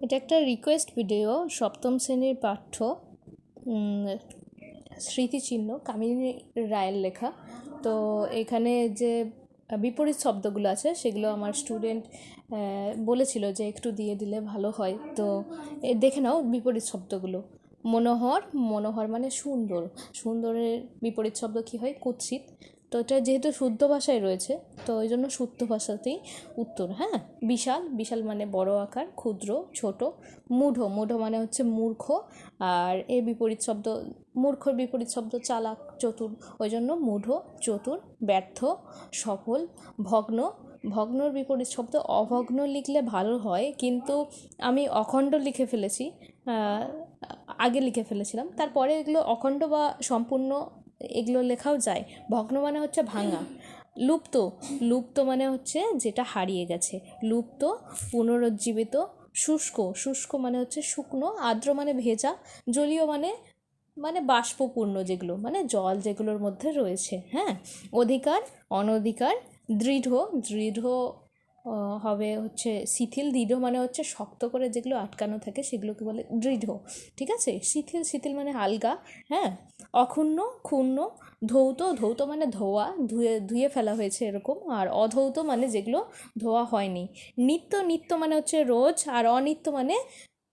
এটা একটা request video সপ্তম শ্রেণির পাঠ্য স্মৃতিচিহ্ন, কামিনী রায়ের লেখা। তো এখানে যে বিপরীত শব্দগুলো আছে, সেগুলো আমার স্টুডেন্ট বলেছিল যে একটু দিয়ে দিলে ভালো হয়। তো দেখে নাও বিপরীত শব্দগুলো। মনোহর মনোহর মানে সুন্দর। সুন্দরের বিপরীত শব্দ কী হয়? কুৎসিত। তো এটা যেহেতু শুদ্ধ ভাষায় রয়েছে, তো ওই জন্য শুদ্ধ ভাষাতেই উত্তর হ্যাঁ? বিশাল বিশাল মানে বড় আকার, ক্ষুদ্র, ছোট, মূঢ় মূঢ় মানে হচ্ছে মূর্খ, আর এর বিপরীত শব্দ, মূর্খর বিপরীত শব্দ চালাক, চতুর, ওই জন্য মূঢ়, চতুর, ব্যর্থ, সফল, ভগ্ন। ভগ্নর বিপরীত শব্দ অভগ্ন লিখলে ভালো হয়, কিন্তু আমি অখণ্ড লিখে ফেলেছি আগে লিখে ফেলেছিলাম। তারপরে এগুলো অখণ্ড বা সম্পূর্ণ এগুলো লেখাও যায়। ভগ্ন মানে হচ্ছে ভাঙা। লুপ্ত। লুপ্ত মানে হচ্ছে যেটা হারিয়ে গেছে। লুপ্ত, পুনরুজ্জীবিত, শুষ্ক। শুষ্ক মানে হচ্ছে শুকনো। আর্দ্র মানে ভেজা। জলীয় মানে মানে বাষ্পপূর্ণ যেগুলো মানে জল যেগুলোর মধ্যে রয়েছে হ্যাঁ? অধিকার, অনধিকার, দৃঢ়। দৃঢ় হবে হচ্ছে শিথিল দৃঢ় মানে হচ্ছে শক্ত করে যেগুলো আটকানো থাকে সেগুলোকে বলে দৃঢ়, ঠিক আছে? শিথিল শিথিল মানে আলগা হ্যাঁ? অক্ষুণ্ণ ক্ষুণ্ণ, ধৌত ধৌত মানে ধোয়া, ধুয়ে ধুয়ে ফেলা হয়েছে এরকম, আর অধৌত মানে যেগুলো ধোয়া হয়নি। নিত্য নিত্য মানে হচ্ছে রোজ, আর অনিত্য মানে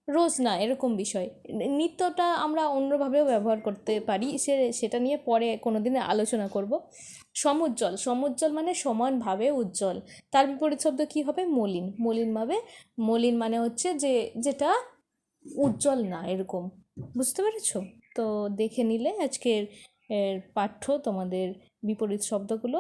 রোজ না, এরকম বিষয়। নিত্যটা আমরা অন্যভাবেও ব্যবহার করতে পারি, সে, সেটা নিয়ে পরে কোনো দিনে আলোচনা করব। সমুজ্জ্বল সমুজ্জ্বল মানে সমানভাবে উজ্জ্বল। তার বিপরীত শব্দ কী হবে? মলিন। মলিন ভাবে, মলিন মানে হচ্ছে যে, যেটা উজ্জ্বল না, এরকম। বুঝতে পেরেছ? তো দেখে নিলে আজকের পাঠ্য তোমাদের বিপরীত শব্দগুলো।